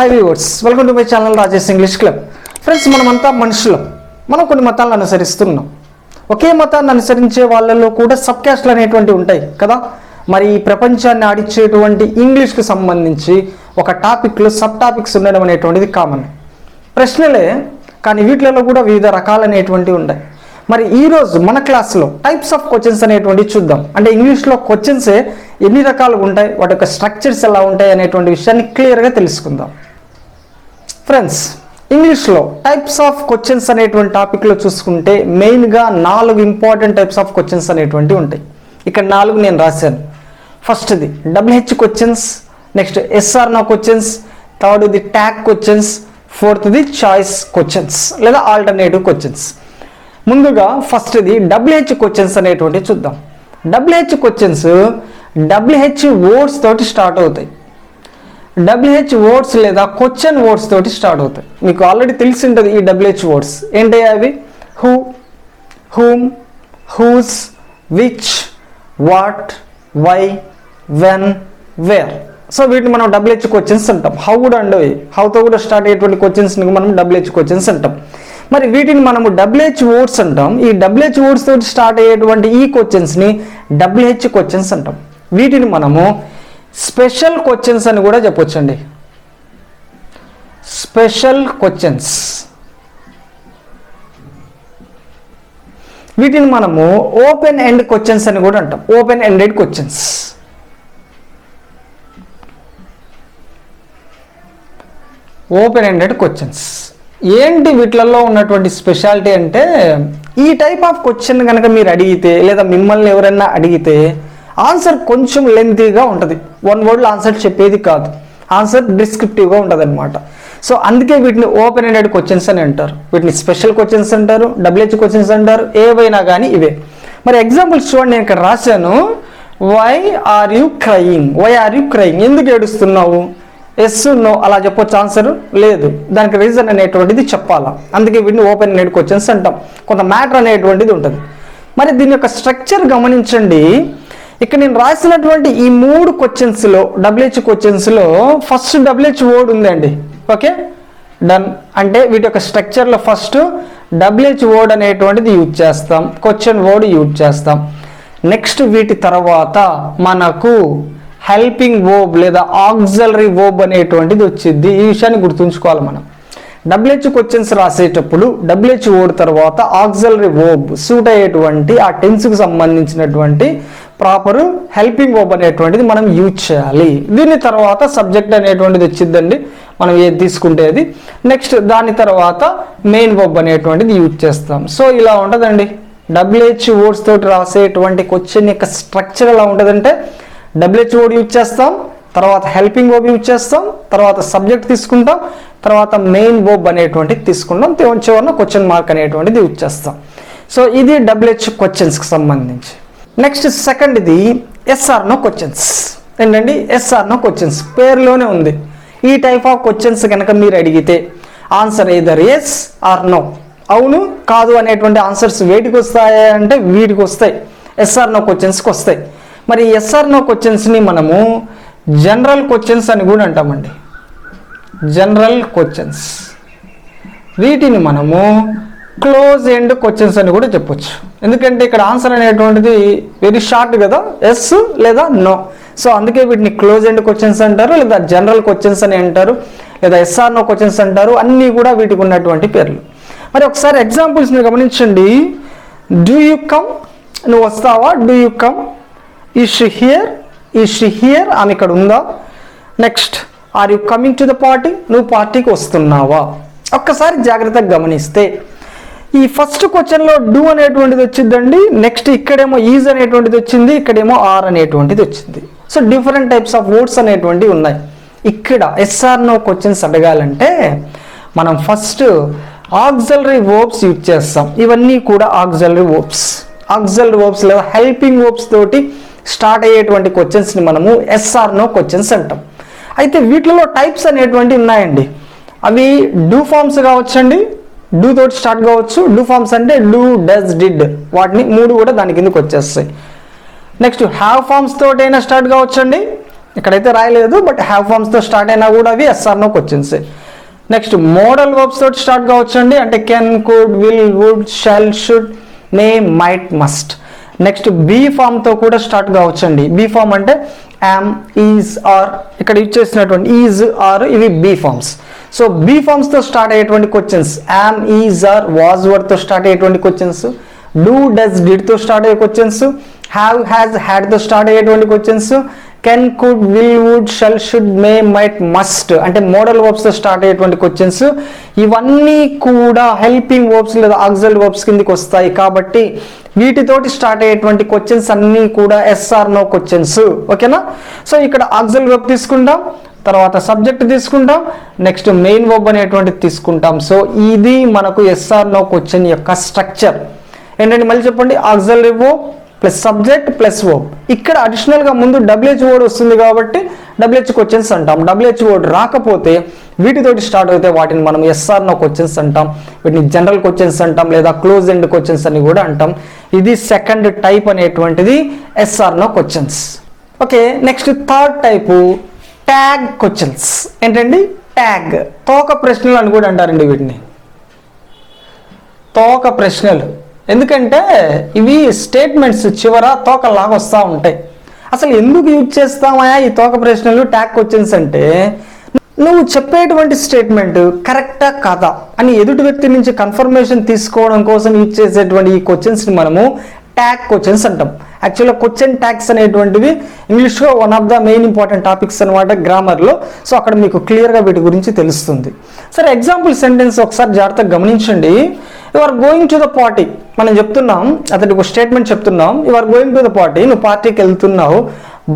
Hi viewers welcome to my channel Rajesh English club friends మనమంతా మనుషులం. మనం కొన్ని మతాలను అనుసరిస్తున్నాం. ఒకే మతాన్ని అనుసరించే వాళ్ళలో కూడా సబ్ క్యాస్ట్లు అనేటువంటి ఉంటాయి కదా? మరి ఈ ప్రపంచాన్ని ఆడిచ్చేటువంటి ఇంగ్లీష్కి సంబంధించి ఒక టాపిక్లో సబ్ టాపిక్స్ ఉండడం అనేటువంటిది కామన్. ప్రశ్నలే కానీ వీటిలలో కూడా వివిధ రకాలనేటువంటివి ఉంటాయి. మరి ఈరోజు మన క్లాస్లో టైప్స్ ఆఫ్ క్వశ్చన్స్ అనేటువంటివి చూద్దాం. అంటే ఇంగ్లీష్లో క్వశ్చన్సే ఎన్ని రకాలుగా ఉంటాయి వాటి యొక్క స్ట్రక్చర్స్ ఎలా ఉంటాయి అనేటువంటి విషయాన్ని క్లియర్గా తెలుసుకుందాం. ఫ్రెండ్స్ ఇంగ్లీష్లో టైప్స్ ఆఫ్ క్వశ్చన్స్ అనేటువంటి టాపిక్లో చూసుకుంటే మెయిన్గా నాలుగు ఇంపార్టెంట్ టైప్స్ ఆఫ్ క్వశ్చన్స్ అనేటువంటివి ఉంటాయి. ఇక్కడ నాలుగు నేను రాశాను. ఫస్ట్ది WH questions next yes or no questions థర్డ్ది tag questions ఫోర్త్ది చాయిస్ క్వశ్చన్స్ లేదా ఆల్టర్నేటివ్ క్వశ్చన్స్ ముందుగా ఫస్ట్ది డబ్ల్యూహెచ్ క్వశ్చన్స్ అనేటువంటివి చూద్దాం. డబ్ల్యూహెచ్ క్వశ్చన్స్ డబ్ల్యూహెచ్ వర్డ్స్ తోటి స్టార్ట్ అవుతాయి. డబ్ల్యూహెచ్ వర్డ్స్ లేదా క్వశ్చన్ వర్డ్స్ తోటి స్టార్ట్ అవుతాయి. మీకు ఆల్రెడీ తెలిసి ఉంటుంది ఈ డబ్ల్యూహెచ్ వర్డ్స్ ఏంటి అవి? Who whom whose which what why when where so వీటిని మనం డబ్ల్యూహెచ్ క్వశ్చన్స్ అంటాం. హౌ కూడా అండవి హౌతో కూడా స్టార్ట్ అయ్యేటువంటి క్వశ్చన్స్ని మనం డబ్ల్యూహెచ్ క్వశ్చన్స్ అంటాం. మరి వీటిని మనము డబ్ల్యూహెచ్ వర్డ్స్ అంటాం. ఈ డబ్ల్యూహెచ్ వర్డ్స్ తోటి స్టార్ట్ అయ్యేటువంటి ఈ క్వశ్చన్స్ని డబ్ల్యూహెచ్ క్వశ్చన్స్ అంటాం. వీటిని మనము స్పెషల్ క్వశ్చన్స్ అని కూడా చెప్పొచ్చండి. Special questions. వీటిని మనము ఓపెన్ ఎండ్ క్వశ్చన్స్ అని కూడా అంటాం. Open ended questions. Open ended questions. ఏంటి వీటిలలో ఉన్నటువంటి స్పెషాలిటీ అంటే ఈ టైప్ ఆఫ్ క్వశ్చన్ కనుక మీరు అడిగితే లేదా మిమ్మల్ని ఎవరైనా అడిగితే ఆన్సర్ కొంచెం లెంతీగా ఉంటుంది. వన్ వర్డ్లో ఆన్సర్ చెప్పేది కాదు. ఆన్సర్ డిస్క్రిప్టివ్గా ఉంటుంది అనమాట సో అందుకే వీటిని ఓపెన్ ఎండెడ్ క్వశ్చన్స్ అని అంటారు. వీటిని స్పెషల్ క్వశ్చన్స్ అంటారు డబ్ల్యూహెచ్ క్వశ్చన్స్ అంటారు ఏవైనా కానీ ఇవే. మరి ఎగ్జాంపుల్స్ చూడండి నేను ఇక్కడ రాశాను. Why are you crying why are you crying ఎందుకు ఏడుస్తున్నావు? ఎస్ నో అలా చెప్పొచ్చు ఆన్సర్ లేదు. దానికి రీజన్ అనేటువంటిది చెప్పాలా? అందుకే వీటిని ఓపెన్ ఎండెడ్ క్వశ్చన్స్ అంటాం. కొంత మ్యాటర్ అనేటువంటిది ఉంటుంది. మరి దీని యొక్క స్ట్రక్చర్ గమనించండి. ఇక్కడ నేను రాసినటువంటి ఈ మూడు క్వశ్చన్స్లో డబ్ల్యూహెచ్ క్వశ్చన్స్లో ఫస్ట్ డబ్ల్యూహెచ్ వర్డ్ ఉందండి. ఓకే డన్ అంటే వీటి యొక్క స్ట్రక్చర్లో ఫస్ట్ డబ్ల్యూహెచ్ వర్డ్ అనేటువంటిది యూజ్ చేస్తాం. క్వశ్చన్ వర్డ్ యూజ్ చేస్తాం. నెక్స్ట్ వీటి తర్వాత మనకు హెల్పింగ్ ఓబ్ లేదా ఆక్సలరీ ఓబ్ అనేటువంటిది వచ్చింది ఈ విషయాన్ని గుర్తుంచుకోవాలి మనం. డబ్ల్యూహెచ్ క్వశ్చన్స్ రాసేటప్పుడు డబ్ల్యూహెచ్ ఓడ్ తర్వాత ఆక్సలరీ ఓబ్ సూట్ అయ్యేటువంటి ఆ టెన్స్కి సంబంధించినటువంటి ప్రాపర్ హెల్పింగ్ ఓబ్ అనేటువంటిది మనం యూజ్ చేయాలి. దీని తర్వాత సబ్జెక్ట్ అనేటువంటిది వచ్చిందండి. మనం ఏది తీసుకుంటేది నెక్స్ట్ దాని తర్వాత మెయిన్ ఓబ్ అనేటువంటిది యూజ్ చేస్తాం. సో ఇలా ఉంటుందండి. డబ్ల్యూహెచ్ ఓడ్స్ తోటి రాసేటువంటి క్వశ్చన్ యొక్క స్ట్రక్చర్ ఎలా ఉంటుందంటే డబ్ల్యూహెచ్ ఓడ్ యూజ్ చేస్తాం. తర్వాత హెల్పింగ్ వర్బ్ యూజ్ చేస్తాం తర్వాత సబ్జెక్ట్ తీసుకుంటాం తర్వాత మెయిన్ ఓబ్ అనేటువంటిది తీసుకుంటాం చివరిన క్వశ్చన్ మార్క్ అనేటువంటిది యూజ్ చేస్తాం. సో ఇది డబ్ల్యూహెచ్ క్వశ్చన్స్కి సంబంధించి. నెక్స్ట్ సెకండ్ ఇది ఎస్ఆర్ నో క్వశ్చన్స్ ఏంటండి? ఎస్ఆర్ నో క్వశ్చన్స్ పేరులోనే ఉంది. ఈ టైప్ ఆఫ్ క్వశ్చన్స్ కనుక మీరు అడిగితే answer either yes or no అవును కాదు అనేటువంటి ఆన్సర్స్ వేటికి వస్తాయి అంటే వీటికి వస్తాయి. ఎస్ఆర్ నో క్వశ్చన్స్కి వస్తాయి. మరి ఎస్ఆర్ నో క్వశ్చన్స్ని మనము జనరల్ క్వశ్చన్స్ అని కూడా అంటామండి. General questions. వీటిని మనము క్లోజ్ ఎండ్ క్వశ్చన్స్ అని కూడా చెప్పొచ్చు. ఎందుకంటే ఇక్కడ ఆన్సర్ అనేటువంటిది వెరీ షార్ట్ కదా ఎస్ లేదా నో. సో అందుకే వీటిని క్లోజ్ ఎండ్ క్వశ్చన్స్ అంటారు లేదా జనరల్ క్వశ్చన్స్ అని అంటారు లేదా ఎస్ఆర్ నో క్వశ్చన్స్ అంటారు అన్నీ కూడా వీటికి ఉన్నటువంటి పేర్లు. మరి ఒకసారి ఎగ్జాంపుల్స్ని గమనించండి. డూ యూ కమ్ నువ్వు వస్తావా? Do you come is she here is she here ఆమె ఇక్కడ ఉందా? Next are you coming to the party నువ్వు పార్టీకి వస్తున్నావా? ఒక్కసారి జాగ్రత్తగా గమనిస్తే ఈ ఫస్ట్ క్వశ్చన్లో డూ అనేటువంటిది వచ్చిందండి. నెక్స్ట్ ఇక్కడేమో ఈజ్ అనేటువంటిది వచ్చింది. ఇక్కడేమో ఆర్ అనేటువంటిది వచ్చింది. So different types of words అనేటువంటివి ఉన్నాయి. ఇక్కడ ఎస్ఆర్ నో క్వశ్చన్స్ అడగాలంటే మనం ఫస్ట్ ఆక్సలరీ వర్బ్స్ యూజ్ చేస్తాం. ఇవన్నీ కూడా ఆక్సలరీ వర్బ్స్ ఆక్సలరీ వర్బ్స్ లేదా హెల్పింగ్ వర్బ్స్ తోటి స్టార్ట్ అయ్యేటువంటి క్వశ్చన్స్ని మనము ఎస్ఆర్ నో క్వశ్చన్స్ అంటాం. అయితే వీటిలో టైప్స్ అనేటువంటి ఉన్నాయండి. అవి డూ ఫార్మ్స్ కావచ్చండి డూ తోటి స్టార్ట్ కావచ్చు డూ ఫార్మ్స్ అంటే డూ డస్ డిడ్ వాటిని మూడు కూడా దాని కిందకి వచ్చేస్తాయి. నెక్స్ట్ హ్యావ్ ఫార్మ్స్ తోటైనా స్టార్ట్ కావచ్చండి? ఇక్కడైతే రాయలేదు బట్ హ్యావ్ ఫార్మ్స్తో స్టార్ట్ అయినా కూడా అవి yes or no questions. Next modal verbs తోటి స్టార్ట్ కావచ్చండి అంటే can could will would shall should may might must. Next be ఫామ్తో కూడా స్టార్ట్ కావచ్చండి. బీ ఫామ్ అంటే యామ్ ఈజ్ ఆర్ ఇక్కడ యూజ్ చేసినటువంటి ఈజ్ ఆర్ ఇవి బీ ఫామ్స్ సో బీ ఫామ్స్తో స్టార్ట్ అయ్యేటువంటి questions am is are was వర్డ్తో start అయ్యేటువంటి questions do does డిడ్తో స్టార్ట్ అయ్యే క్వశ్చన్స్ హ్యావ్ హ్యాజ్ హ్యాడ్తో స్టార్ట్ అయ్యేటువంటి questions can could will would shall should may might must అంటే model వర్బ్స్తో స్టార్ట్ అయ్యేటువంటి క్వశ్చన్స్ ఇవన్నీ కూడా హెల్పింగ్ వర్బ్స్ లేదా ఆక్సల్ వర్బ్స్ కిందకి వస్తాయి. కాబట్టి వీటితోటి స్టార్ట్ అయ్యేటువంటి క్వశ్చన్స్ అన్నీ కూడా ఎస్ఆర్ నో క్వశ్చన్స్ ఓకేనా సో ఇక్కడ ఆక్సల్ వర్బ్ తీసుకుంటాం. తర్వాత సబ్జెక్ట్ తీసుకుంటాం. నెక్స్ట్ మెయిన్ వర్బ్ అనేటువంటిది తీసుకుంటాం. సో ఇది మనకు ఎస్ఆర్ నో క్వశ్చన్ యొక్క స్ట్రక్చర్ ఏంటంటే మళ్ళీ చెప్పండి. Auxiliary verb plus subject plus verb ఇక్కడ అడిషనల్గా ముందు డబ్ల్యూహెచ్ వర్డ్ వస్తుంది కాబట్టి డబ్ల్యూహెచ్ క్వశ్చన్స్ అంటాం. డబ్ల్యూహెచ్ వర్డ్ రాకపోతే వీటితోటి స్టార్ట్ అయితే వాటిని మనం ఎస్ఆర్ నో క్వశ్చన్స్ అంటాం. వీటిని జనరల్ క్వశ్చన్స్ అంటాం లేదా క్లోజ్ ఎండ్ క్వశ్చన్స్ అని కూడా అంటాం. ఇది సెకండ్ టైప్ అనేటువంటిది yes or no questions okay next third type tag questions ఏంటండి? ట్యాగ్ తోక ప్రశ్నలు అని కూడా అంటారండి వీటిని. తోక ప్రశ్నలు. ఎందుకంటే ఇవి స్టేట్మెంట్స్ చివర తోకలాగా వస్తూ ఉంటాయి. అసలు ఎందుకు యూజ్ చేస్తామయా ఈ తోక ప్రశ్నలు ట్యాక్ క్వశ్చన్స్ అంటే? నువ్వు చెప్పేటువంటి స్టేట్మెంట్ కరెక్టా కాదా? అని ఎదుటి వ్యక్తి నుంచి కన్ఫర్మేషన్ తీసుకోవడం కోసం యూజ్ చేసేటువంటి ఈ క్వశ్చన్స్ని మనము ట్యాగ్ క్వశ్చన్స్ అంటాం. యాక్చువల్గా క్వశ్చన్ ట్యాగ్స్ అనేటువంటివి ఇంగ్లీష్లో one of the main important topics అనమాట గ్రామర్లో సో అక్కడ మీకు క్లియర్గా వీటి గురించి తెలుస్తుంది. సరే ఎగ్జాంపుల్ సెంటెన్స్ ఒకసారి జాగ్రత్తగా గమనించండి. You are going to the party మనం చెప్తున్నాం అతనికి ఒక స్టేట్మెంట్ చెప్తున్నాం. You are going to the party నువ్వు పార్టీకి వెళ్తున్నావు.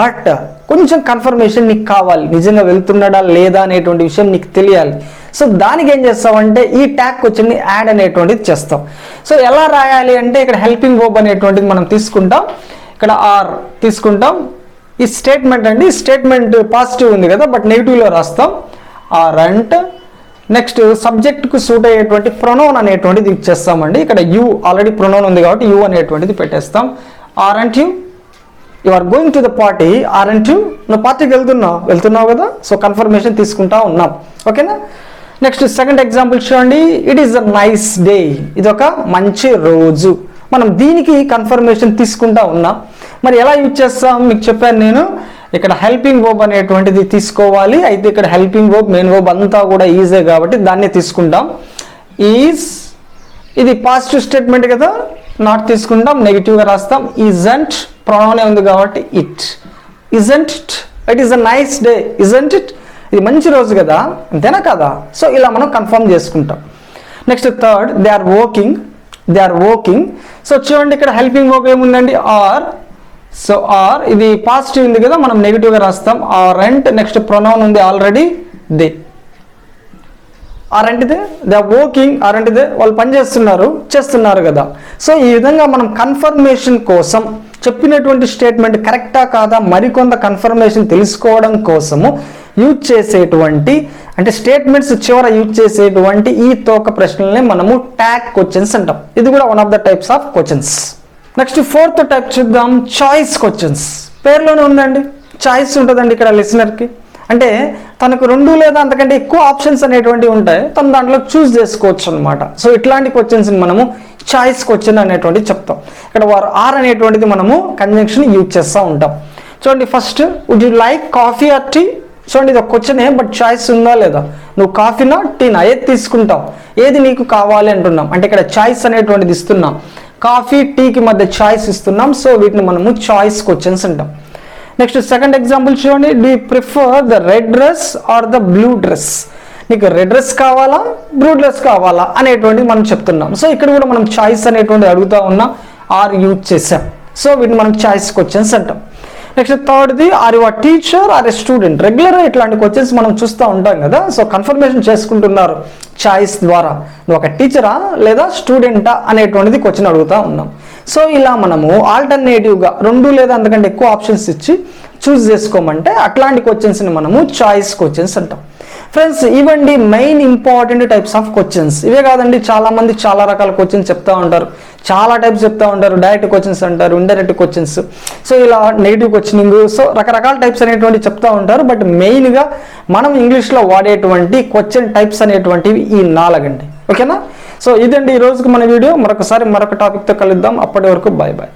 బట్ uh, కొంచెం కన్ఫర్మేషన్ నీకు కావాలి. నిజంగా వెళ్తున్నాడా లేదా అనేటువంటి విషయం నీకు తెలియాలి. సో దానికి ఏం చేస్తావంటే ఈ ట్యాగ్ వచ్చింది యాడ్ అనేటువంటిది చేస్తాం. సో ఎలా రాయాలి అంటే ఇక్కడ హెల్పింగ్ వర్బ్ అనేటువంటిది మనం తీసుకుంటాం. ఇక్కడ ఆర్ తీసుకుంటాం. ఈ స్టేట్మెంట్ అండి. స్టేట్మెంట్ పాజిటివ్ ఉంది కదా బట్ నెగిటివ్లో రాస్తాం. ఆర్ అంట్ నెక్స్ట్ సబ్జెక్ట్కు సూట్ అయ్యేటువంటి ప్రొనౌన్ అనేటువంటిది ఇచ్చేస్తామండి. ఇక్కడ యూ ఆల్రెడీ ప్రొనౌన్ ఉంది కాబట్టి యూ అనేటువంటిది పెట్టేస్తాం. Aren't you you are going to the party aren't you నువ్వు పార్టీకి వెళ్తున్నావు. వెళ్తున్నావు కదా? సో కన్ఫర్మేషన్ తీసుకుంటా ఉన్నాం. ఓకేనా నెక్స్ట్ సెకండ్ ఎగ్జాంపుల్ చూడండి. It is a nice day ఇది ఒక మంచి రోజు. మనం దీనికి కన్ఫర్మేషన్ తీసుకుంటా ఉన్నాం. మరి ఎలా యూజ్ చేస్తాం? మీకు చెప్పాను నేను. ఇక్కడ హెల్పింగ్ వర్బ్ అనేటువంటిది తీసుకోవాలి. అయితే ఇక్కడ హెల్పింగ్ వర్బ్ మెయిన్ వర్బ్ అంతా కూడా ఈజీ కాబట్టి దాన్ని తీసుకుంటాం. ఈజ్ ఇది పాజిటివ్ స్టేట్మెంట్ కదా? నాట్ తీసుకుంటాం నెగిటివ్గా రాస్తాం. ఇజంట్ ప్రొనౌనే ఉంది కాబట్టి it isn't it it is a nice day isn't it ఇది మంచి రోజు కదా అంతేనా కదా? సో ఇలా మనం కన్ఫర్మ్ చేసుకుంటాం. Next third they are working they are working so చూడండి ఇక్కడ హెల్పింగ్ వర్క్ ఏముందండి? ఆర్ సో ఆర్ ఇది పాజిటివ్ ఉంది కదా మనం నెగిటివ్గా రాస్తాం. ఆ రెంట్ నెక్స్ట్ ప్రొనౌన్ ఉంది already they. Aren't they they are working aren't they వాళ్ళు పని చేస్తున్నారు చేస్తున్నారు కదా. సో ఈ విధంగా మనం కన్ఫర్మేషన్ కోసం చెప్పినటువంటి స్టేట్మెంట్ కరెక్టా కాదా మరికొంత కన్ఫర్మేషన్ తెలుసుకోవడం కోసము యూజ్ చేసేటువంటి అంటే స్టేట్మెంట్స్ చివర యూజ్ చేసేటువంటి ఈ తోక ప్రశ్నలనే మనము ట్యాగ్ క్వశ్చన్స్ అంటాం. ఇది కూడా one of the types of questions next fourth type చూద్దాం. చాయిస్ క్వశ్చన్స్ పేర్లోనే ఉందండి. చాయిస్ ఉంటుందండి ఇక్కడ లిసనర్కి. అంటే తనకు రెండు లేదా అంతకంటే ఎక్కువ ఆప్షన్స్ అనేటువంటివి ఉంటాయి. తను దాంట్లో చూస్ చేసుకోవచ్చు అనమాట సో ఇట్లాంటి క్వశ్చన్స్ని మనము చాయిస్ క్వశ్చన్ అనేటువంటి చెప్తాం. ఇక్కడ వారు ఆర్ అనేటువంటిది మనము కన్జంక్షన్ యూజ్ చేస్తూ ఉంటాం. చూడండి first would you like coffee or tea చూడండి ఇది ఒక క్వశ్చనే బట్ చాయిస్ ఉందా లేదా? నువ్వు కాఫీనా టీనా ఏది తీసుకుంటావు? ఏది నీకు కావాలి అంటున్నాం. అంటే ఇక్కడ చాయిస్ అనేటువంటిది ఇస్తున్నాం. కాఫీ టీకి మధ్య చాయిస్ ఇస్తున్నాం. సో వీటిని మనము చాయిస్ క్వశ్చన్స్ అంటాం. నెక్స్ట్ సెకండ్ ఎగ్జాంపుల్ చూడండి. Do prefer the red dress or the blue dress నీకు రెడ్ డ్రెస్ కావాలా బ్లూ డ్రెస్ కావాలా అనేటువంటి మనం చెప్తున్నాం. సో ఇక్కడ కూడా మనం చాయిస్ అనేటువంటి అడుగుతా ఉన్నాం ఆర్ యూజ్ చేసాం సో వీటిని మనం చాయిస్ క్వశ్చన్స్ అంటాం. Next థర్డ్ది are your teacher or a student రెగ్యులర్గా ఇట్లాంటి క్వశ్చన్స్ మనం చూస్తూ ఉంటాం కదా. సో కన్ఫర్మేషన్ చేసుకుంటున్నారు చాయిస్ ద్వారా. నువ్వు ఒక టీచరా లేదా స్టూడెంటా అనేటువంటిది క్వశ్చన్ అడుగుతా ఉన్నాం. సో ఇలా మనము ఆల్టర్నేటివ్గా రెండు లేదా అంతకంటే ఎక్కువ ఆప్షన్స్ ఇచ్చి చూస్ చేసుకోమంటే అట్లాంటి క్వశ్చన్స్ని మనము చాయిస్ క్వశ్చన్స్ అంటాం. ఫ్రెండ్స్ ఇవండి main important types of questions ఇవే కాదండి చాలామంది చాలా రకాల క్వశ్చన్స్ చెప్తా ఉంటారు. చాలా టైప్స్ చెప్తూ ఉంటారు. డైరెక్ట్ క్వశ్చన్స్ అంటారు ఇండైరెక్ట్ క్వశ్చన్స్ సో ఇలా నెగిటివ్ క్వశ్చనింగ్ సో రకరకాల టైప్స్ అనేటువంటి చెప్తూ ఉంటారు. బట్ మెయిన్గా మనం ఇంగ్లీష్లో వాడేటువంటి క్వశ్చన్ టైప్స్ అనేటువంటివి ఈ నాలుగండి. ఓకేనా సో ఇదండి ఈ రోజుకి మన వీడియో మరొకసారి మరొక టాపిక్తో కలుద్దాం. అప్పటి వరకు బాయ్ బాయ్